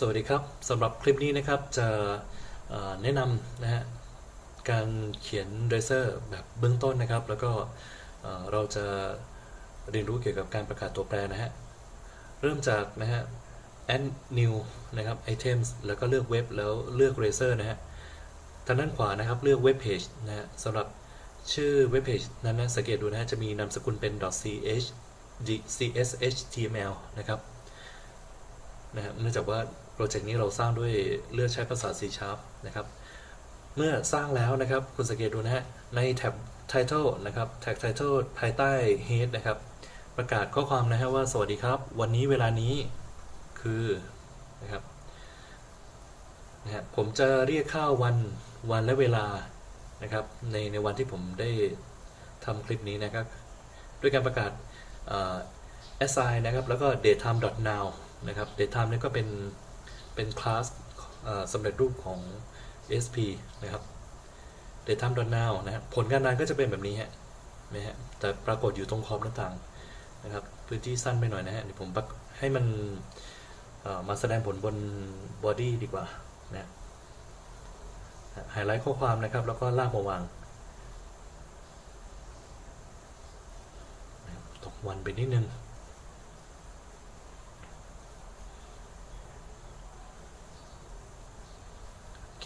สวัสดีครับสำหรับคลิปนี้นะครับจะแนะนำนะฮะการเขียน Racer แบบเบื้องต้นนะครับ แล้วก็เราจะเรียนรู้เกี่ยวกับการประกาศตัวแปรนะฮะเริ่มจากนะฮะ add new นะครับ items แล้วก็เลือกเว็บแล้วเลือก Racer นะฮะทางด้านขวานะครับเลือกเว็บเพจนะฮะสำหรับชื่อเว็บเพจนั้นนะสังเกตดูนะฮะจะมีนามสกุลเป็น .ch .cshtml นะครับ นะครับเนื่องจากว่าโปรเจกต์นี้เราสร้างด้วยเลือกใช้ภาษา C Sharp นะครับเมื่อสร้างแล้วนะครับคุณสังเกตดูนะฮะในแท็บ Title นะครับแท็บ Title ภายใต้ Head นะครับประกาศข้อความนะฮะว่าสวัสดีครับ วันนี้เวลานี้คือนะครับนะฮะผมจะเรียกค่าวันวันและเวลานะครับในในวันที่ผมได้ทำคลิปนี้นะครับ ด้วยการประกาศ assign นะครับ แล้วก็ datetime.now นะครับ datetime นี่ก็เป็นเป็นคลาสสำเร็จรูปของ SP นะครับ datetime.now นะผลการงานก็จะเป็นแบบนี้ฮะนะฮะแต่ปรากฏอยู่ตรงขอบหน้าต่างนะครับพื้นที่สั้นไปหน่อยนะฮะเดี๋ยวผมให้มันมาแสดงผลบน body ดีกว่านะไฮไลท์ข้อความนะครับ แล้วก็ลากมาวางนะครับตกวันไปนิดนึง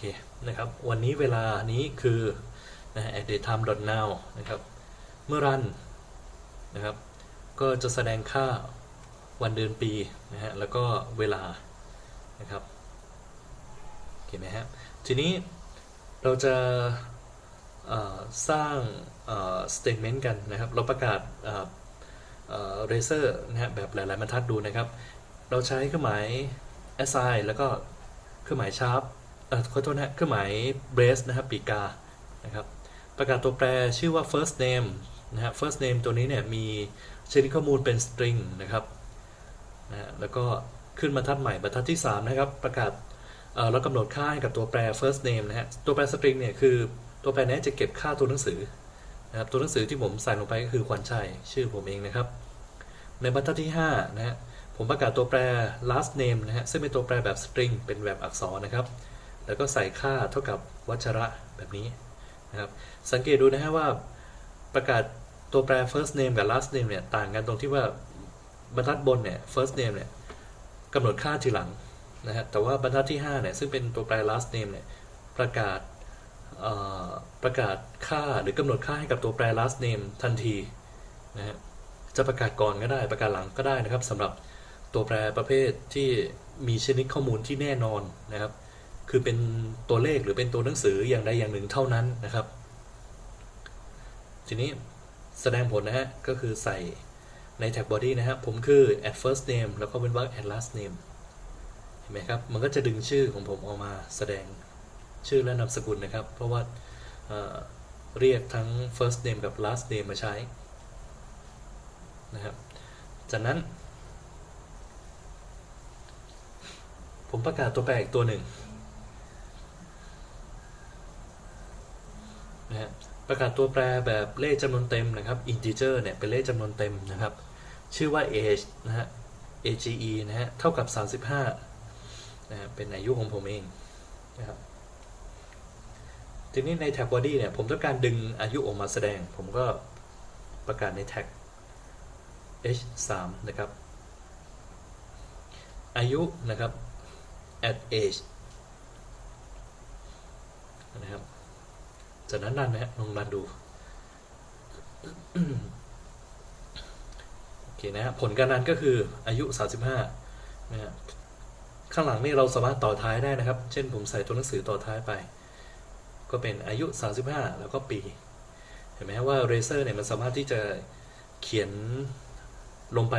เคนะครับ วันนี้เวลานี้คือนะ at daytime now นะครับ เมื่อรันนะครับ ก็จะแสดงค่าวันเดือนปีนะฮะ แล้วก็เวลานะครับโอเคไหมฮะ ทีนี้เราจะสร้างเอ่อ statement กันนะครับ เราประกาศเอ่อเอ่อ Racer นะฮะ แบบหลาย ๆ บรรทัดดูนะครับ เราใช้เครื่องหมาย assign แล้วก็เครื่องหมาย sharp ขอโทษนะเครื่องหมาย brace นะครับปีกานะครับประกาศตัวแปรชื่อว่า first name นะฮะ first name ตัวนี้เนี่ยมีชนิดข้อมูลเป็น string นะครับนะแล้วก็ขึ้นบรรทัดใหม่บรรทัดที่ 3 นะครับ ประกาศเอ่อเรากำหนดค่าให้กับตัวแปร first name นะฮะตัวแปร string เนี่ยคือตัวแปรนี้จะเก็บค่าตัวหนังสือนะครับตัวหนังสือที่ผมใส่ลงไปก็คือขวัญชัยชื่อผมเองนะครับ ในบรรทัดที่5นะฮะผมประกาศตัวแปร last name นะฮะซึ่งเป็นตัวแปรแบบ string เป็นแบบอักษรนะครับ แล้วก็ใส่ค่าเท่ากับวัชระแบบนี้นะครับ สังเกตดูนะฮะว่าประกาศตัวแปร first name กับ last name เนี่ยต่างกันตรงที่ว่าบรรทัดบนเนี่ย first name เนี่ยกำหนดค่าทีหลังนะฮะแต่ว่าบรรทัดที่5เนี่ยซึ่งเป็นตัวแปร last name เนี่ยประกาศประกาศค่าหรือกำหนดค่าให้กับตัวแปร last name ทันทีนะฮะจะประกาศก่อนก็ได้ประกาศหลังก็ได้นะครับสำหรับตัวแปรประเภทที่มีชนิดข้อมูลที่แน่นอนนะครับ คือเป็นตัวเลขหรือเป็นตัวหนังสืออย่างใดอย่างหนึ่งเท่านั้นนะครับ ทีนี้แสดงผลนะฮะ ก็คือใส่ในแท็บ body นะฮะผมคือ at first name แล้วก็เป็นวรรค at last name เห็นไหมครับ มันก็จะดึงชื่อของผมออกมาแสดงชื่อและนามสกุลนะครับ เพราะว่าเเรียกทั้ง first name กับ last name มาใช้นะครับ จากนั้น ผมประกาศตัวแปรอีกตัวหนึ่งนะ ฮะประกาศตัวแปรแบบเลขจำนวนเต็มนะครับ integer เนี่ยเป็นเลขจำนวนเต็มนะครับ ชื่อว่า age นะฮะ age นะฮะเท่ากับ 35นะฮะเป็นอายุของผมเองนะครับทีนี้ในแท็บ body เนี่ยผมต้องการดึงอายุออกมาแสดง ผมก็ประกาศในแท็ก h 3นะครับ อายุนะครับ at age นะครับ จากนั้นรันนะฮะลองรันดูโอเคนะ ผลการรันก็คืออายุ 35นะฮะข้างหลังนี่เราสามารถต่อท้ายได้นะครับ เช่นผมใส่ตัวหนังสือต่อท้ายไป ก็เป็นอายุ 35 แล้วก็ปี เห็นไหมว่า Razer เนี่ยมันสามารถที่จะเขียนลงไป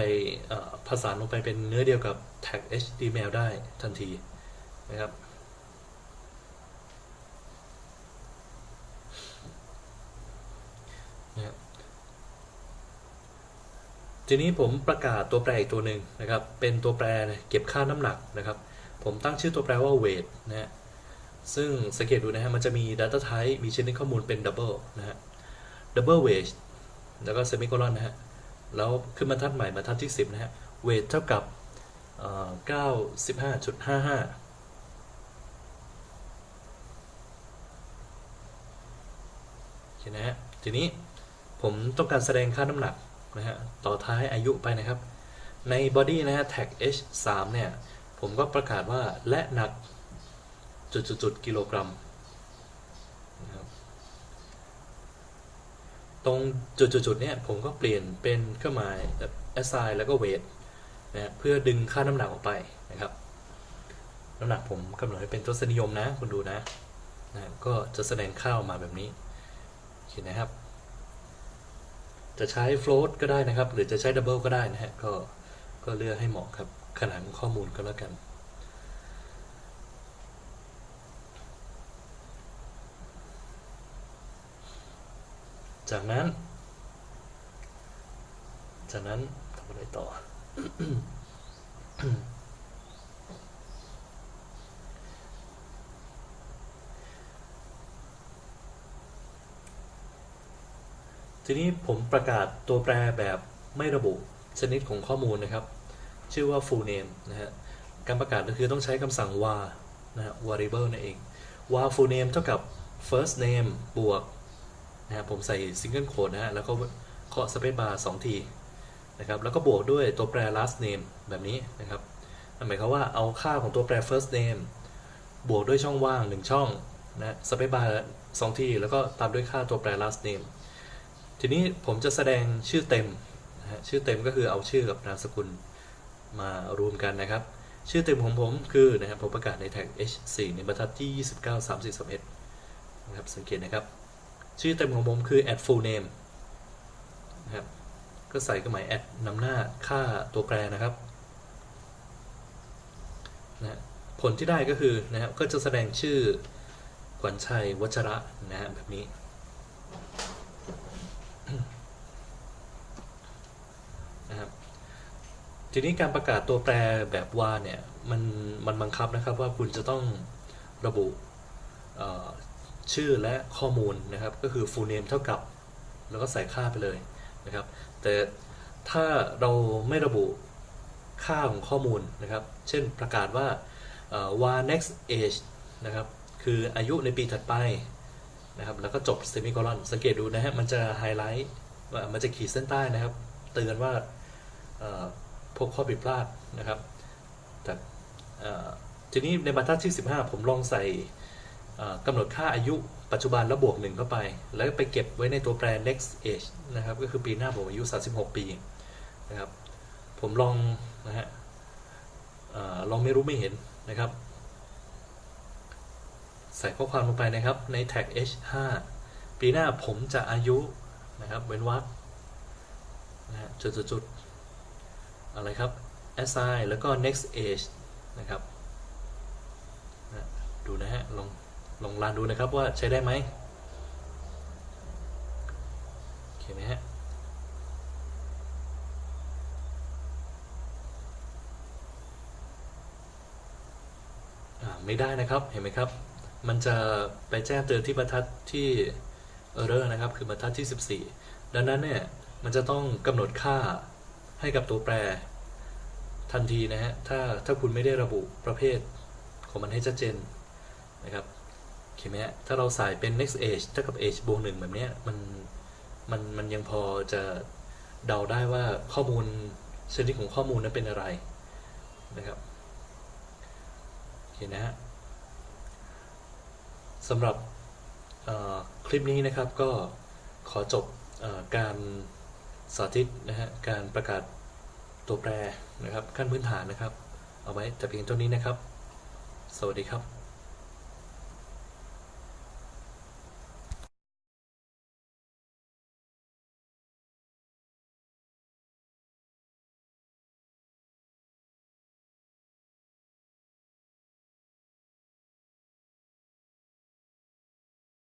เอ่อผสานลงไปเป็นเนื้อเดียวกับ tag HTML ได้ทันทีนะครับ นะครับทีนี้ผมประกาศตัวแปรอีกตัวหนึ่งนะครับ เป็นตัวแปรเก็บค่าน้ำหนักนะครับ ผมตั้งชื่อตัวแปรว่า weight นะฮะซึ่งสังเกตดูนะฮะมันจะมี data type มีชนิดข้อมูลเป็น double นะฮะ double weight แล้วก็ semicolon นะฮะแล้วขึ้นบรรทัดใหม่บรรทัดที่ 10 นะฮะ weight เท่ากับเอ่อเก้าสิบห้าจุดห้าห้าโอเคนะฮะทีนี้ ผมต้องการแสดงค่าน้ำหนักนะฮะต่อท้ายอายุไปนะครับ ใน body นะฮะ tag h 3เนี่ย ผมก็ประกาศว่าและหนักจุดๆๆกิโลกรัมนะครับตรงจุดๆเนี่ยผมก็เปลี่ยนเป็นเครื่องหมาย assign แล้วก็ weight นะเพื่อดึงค่าน้ำหนักออกไปนะครับน้ำหนักผมกำหนดให้เป็นทศนิยมนะคุณดูนะนะ ก็จะแสดงค่าออกมาแบบนี้โอเคนะครับ จะใช้ float ก็ได้นะครับ หรือจะใช้ double ก็ได้นะฮะก็ก็เลือกให้เหมาะกับขนาดของข้อมูลก็แล้วกันจากนั้น จากนั้นทำอะไรต่อ ทีนี้ผมประกาศตัวแปรแบบไม่ระบุชนิดของข้อมูลนะครับ ชื่อว่า full name นะฮะการประกาศก็คือต้องใช้คำสั่ง var นะฮะ variable นั่นเอง var full name เท่ากับ first name บวกนะฮะผมใส่ single quote นะฮะแล้วก็เคาะ space bar สองทีนะครับแล้วก็บวกด้วยตัวแปร last name แบบนี้นะครับหมายความว่าเอาค่าของตัวแปร first name บวกด้วยช่องว่าง 1 ช่องนะ space bar สองทีแล้วก็ตามด้วยค่าตัวแปร last name ทีนี้ผมจะแสดงชื่อเต็มนะฮะชื่อเต็มก็คือเอาชื่อกับนามสกุลมารวมกันนะครับ ชื่อเต็มของผมคือนะครับผมประกาศในแท็ก h4 ในบรรทัดที่ 29 30 31นะครับสังเกตนะครับ ชื่อเต็มของผมคือ add full name นะครับก็ใส่เครื่องหมาย add นำหน้าค่าตัวแปรนะครับนะผลที่ได้ก็คือนะครับก็จะแสดงชื่อขวัญชัยวัชระนะฮะแบบนี้ นะครับ ทีนี้การประกาศตัวแปรแบบว่าเนี่ยมันมันบังคับนะครับว่าคุณจะต้องระบุชื่อและข้อมูลนะครับก็คือ full name เท่ากับ แล้วก็ใส่ค่าไปเลยนะครับ แต่ถ้าเราไม่ระบุค่าของข้อมูลนะครับ เช่นประกาศว่าเอ่อ var next age นะครับ คืออายุในปีถัดไปนะครับ แล้วก็จบ semicolon สังเกตดูนะฮะ มันจะไฮไลท์ มันจะขีดเส้นใต้นะครับ เตือนว่า พบข้อผิดพลาดนะครับแต่ทีนี้ในบรรทัดที่ 15 ผมลองใส่กำหนดค่าอายุปัจจุบันแล้วบวกหนึ่งเข้าไป แล้วไปเก็บไว้ในตัวแปร next age นะครับ ก็คือปีหน้าผมอายุ 36 ปีนะครับ ผมลองนะฮะลองไม่รู้ไม่เห็นนะครับ ใส่ข้อความลงไปนะครับใน tag h5 ปีหน้าผมจะอายุนะครับ เว้นวรรคนะฮะจุดๆ อะไรครับ assign แล้วก็ next age นะครับดูนะฮะลองลองรันดูนะครับว่าใช้ได้ไหมโอเคไหมฮะไม่ได้นะครับเห็นไหมครับ มันจะไปแจ้งเตือนที่บรรทัดที่ error นะครับ คือบรรทัดที่ 14 ดังนั้นเนี่ย มันจะต้องกำหนดค่าให้กับตัวแปร ทันทีนะฮะ ถ้าถ้าคุณไม่ได้ระบุประเภทของมันให้ชัดเจนนะครับโอเคไหมฮะ ถ้าเราใส่เป็น next age เท่ากับ age บวกหนึ่งแบบเนี้ยมันมันมันยังพอจะเดาได้ว่าข้อมูลชนิดของข้อมูลนั้นเป็นอะไรนะครับโอเคนะฮะสำหรับคลิปนี้นะครับก็ขอจบอการสาธิตนะฮะการประกาศ ตัวแปรนะครับขั้นพื้นฐานนะครับ เอาไว้แต่เพียงเท่านี้นะครับ สวัสดีครับ